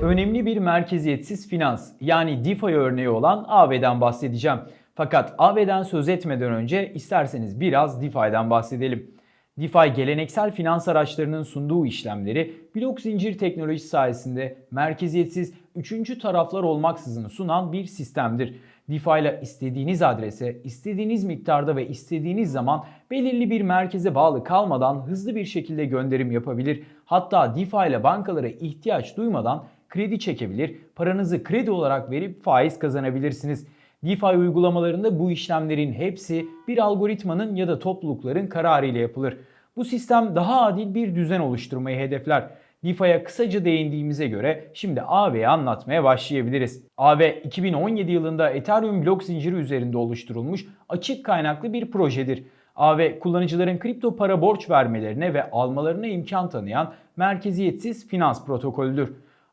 Önemli bir merkeziyetsiz finans yani DeFi örneği olan Aave'den bahsedeceğim. Fakat Aave'den söz etmeden önce isterseniz biraz DeFi'den bahsedelim. DeFi geleneksel finans araçlarının sunduğu işlemleri blok zincir teknolojisi sayesinde merkeziyetsiz üçüncü taraflar olmaksızın sunan bir sistemdir. DeFi ile istediğiniz adrese, istediğiniz miktarda ve istediğiniz zaman belirli bir merkeze bağlı kalmadan hızlı bir şekilde gönderim yapabilir. Hatta DeFi ile bankalara ihtiyaç duymadan kredi çekebilir, paranızı kredi olarak verip faiz kazanabilirsiniz. DeFi uygulamalarında bu işlemlerin hepsi bir algoritmanın ya da toplulukların kararı ile yapılır. Bu sistem daha adil bir düzen oluşturmayı hedefler. DeFi'ye kısaca değindiğimize göre şimdi AV'yi anlatmaya başlayabiliriz. AV 2017 yılında Ethereum blok zinciri üzerinde oluşturulmuş açık kaynaklı bir projedir. AV kullanıcıların kripto para borç vermelerine ve almalarına imkan tanıyan merkeziyetsiz finans protokolüdür.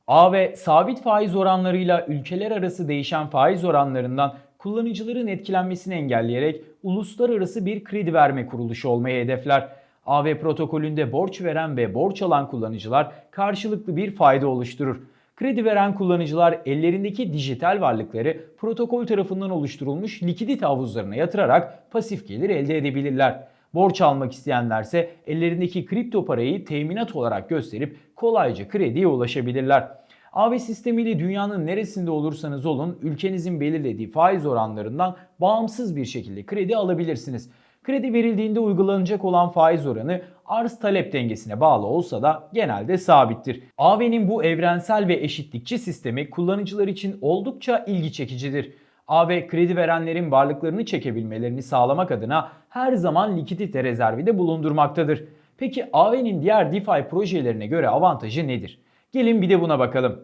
AV sabit faiz oranlarıyla ülkeler arası değişen faiz oranlarından kullanıcıların etkilenmesini engelleyerek uluslararası bir kredi verme kuruluşu olmayı hedefler. AV protokolünde borç veren ve borç alan kullanıcılar karşılıklı bir fayda oluşturur. Kredi veren kullanıcılar ellerindeki dijital varlıkları protokol tarafından oluşturulmuş likidite havuzlarına yatırarak pasif gelir elde edebilirler. Borç almak isteyenlerse ellerindeki kripto parayı teminat olarak gösterip kolayca krediye ulaşabilirler. AV sistemiyle dünyanın neresinde olursanız olun ülkenizin belirlediği faiz oranlarından bağımsız bir şekilde kredi alabilirsiniz. Kredi verildiğinde uygulanacak olan faiz oranı arz talep dengesine bağlı olsa da genelde sabittir. AV'nin bu evrensel ve eşitlikçi sistemi kullanıcılar için oldukça ilgi çekicidir. AV kredi verenlerin varlıklarını çekebilmelerini sağlamak adına her zaman likidite rezervi de bulundurmaktadır. Peki AV'nin diğer DeFi projelerine göre avantajı nedir? Gelin bir de buna bakalım.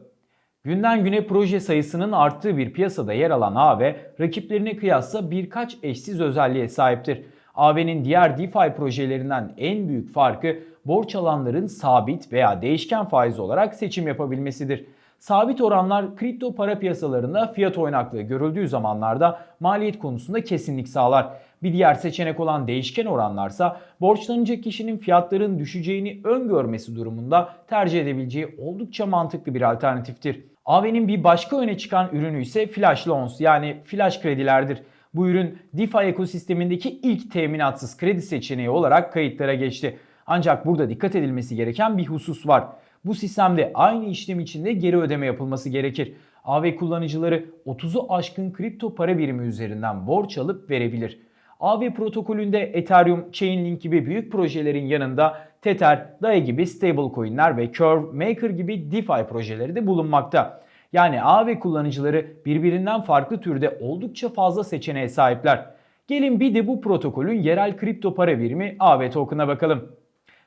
Günden güne proje sayısının arttığı bir piyasada yer alan AV, rakiplerine kıyasla birkaç eşsiz özelliğe sahiptir. AV'nin diğer DeFi projelerinden en büyük farkı borç alanların sabit veya değişken faiz olarak seçim yapabilmesidir. Sabit oranlar kripto para piyasalarında fiyat oynaklığı görüldüğü zamanlarda maliyet konusunda kesinlik sağlar. Bir diğer seçenek olan değişken oranlarsa borçlanacak kişinin fiyatların düşeceğini öngörmesi durumunda tercih edebileceği oldukça mantıklı bir alternatiftir. AV'nin bir başka öne çıkan ürünü ise flash loans yani flash kredilerdir. Bu ürün DeFi ekosistemindeki ilk teminatsız kredi seçeneği olarak kayıtlara geçti. Ancak burada dikkat edilmesi gereken bir husus var. Bu sistemde aynı işlem içinde geri ödeme yapılması gerekir. AV kullanıcıları 30'u aşkın kripto para birimi üzerinden borç alıp verebilir. AV protokolünde Ethereum, Chainlink gibi büyük projelerin yanında Tether, DAI gibi stablecoin'ler ve Curve, Maker gibi DeFi projeleri de bulunmakta. Yani AV kullanıcıları birbirinden farklı türde oldukça fazla seçeneğe sahipler. Gelin bir de bu protokolün yerel kripto para birimi AV token'a bakalım.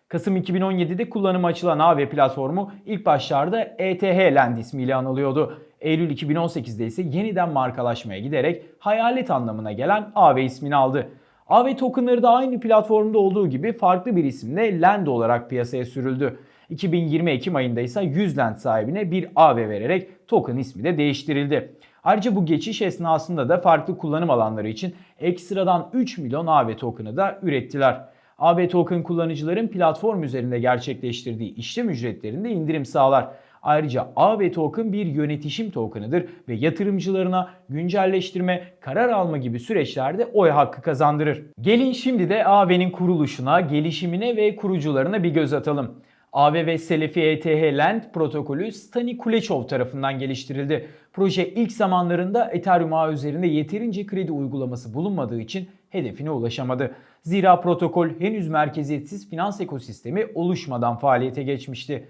Kasım 2017'de kullanıma açılan AV platformu ilk başlarda ETH Land ismiyle anılıyordu. Eylül 2018'de ise yeniden markalaşmaya giderek hayalet anlamına gelen AV ismini aldı. AV tokenları da aynı platformda olduğu gibi farklı bir isimle Land olarak piyasaya sürüldü. 2020 Ekim ayında ise 100 Land sahibine bir AV vererek token ismi de değiştirildi. Ayrıca bu geçiş esnasında da farklı kullanım alanları için ekstradan 3 milyon AV token'ı da ürettiler. AB Token kullanıcıların platform üzerinde gerçekleştirdiği işlem ücretlerinde indirim sağlar. Ayrıca AB Token bir yönetişim tokenıdır ve yatırımcılarına güncelleştirme, karar alma gibi süreçlerde oy hakkı kazandırır. Gelin şimdi de AV'nin kuruluşuna, gelişimine ve kurucularına bir göz atalım. AV ve Selefi ETH Land protokolü Stani Kulechov tarafından geliştirildi. Proje ilk zamanlarında Ethereum ağı üzerinde yeterince kredi uygulaması bulunmadığı için hedefine ulaşamadı. Zira protokol henüz merkeziyetsiz finans ekosistemi oluşmadan faaliyete geçmişti.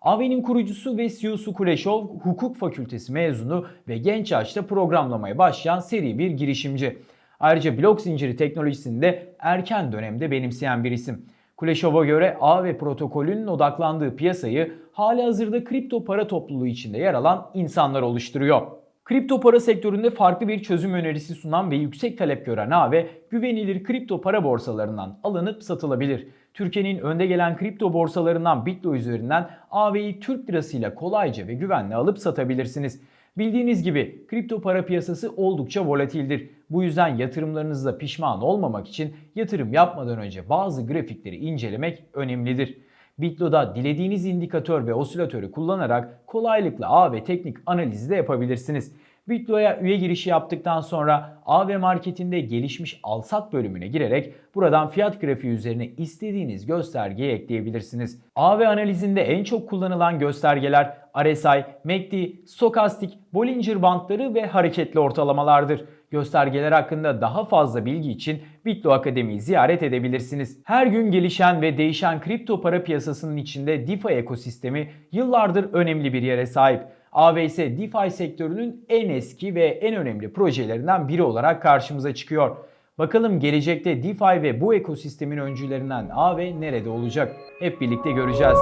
AV'nin kurucusu ve CEO'su Kuleshov, hukuk fakültesi mezunu ve genç yaşta programlamaya başlayan seri bir girişimci. Ayrıca blok zinciri teknolojisini erken dönemde benimseyen bir isim. Kuleshov'a göre AV protokolünün odaklandığı piyasayı hali hazırda kripto para topluluğu içinde yer alan insanlar oluşturuyor. Kripto para sektöründe farklı bir çözüm önerisi sunan ve yüksek talep gören AV, güvenilir kripto para borsalarından alınıp satılabilir. Türkiye'nin önde gelen kripto borsalarından Bitlo üzerinden AV'yi Türk lirasıyla kolayca ve güvenle alıp satabilirsiniz. Bildiğiniz gibi kripto para piyasası oldukça volatildir. Bu yüzden yatırımlarınızda pişman olmamak için yatırım yapmadan önce bazı grafikleri incelemek önemlidir. Bitlo'da dilediğiniz indikatör ve osilatörü kullanarak kolaylıkla ağ ve teknik analizi de yapabilirsiniz. Bitlo'ya üye girişi yaptıktan sonra AV Market'inde gelişmiş alsat bölümüne girerek buradan fiyat grafiği üzerine istediğiniz göstergeyi ekleyebilirsiniz. AV analizinde en çok kullanılan göstergeler RSI, MACD, stokastik, Bollinger bandları ve hareketli ortalamalardır. Göstergeler hakkında daha fazla bilgi için Bitlo Akademi'yi ziyaret edebilirsiniz. Her gün gelişen ve değişen kripto para piyasasının içinde DeFi ekosistemi yıllardır önemli bir yere sahip. AV ise DeFi sektörünün en eski ve en önemli projelerinden biri olarak karşımıza çıkıyor. Bakalım gelecekte DeFi ve bu ekosistemin öncülerinden AV nerede olacak? Hep birlikte göreceğiz.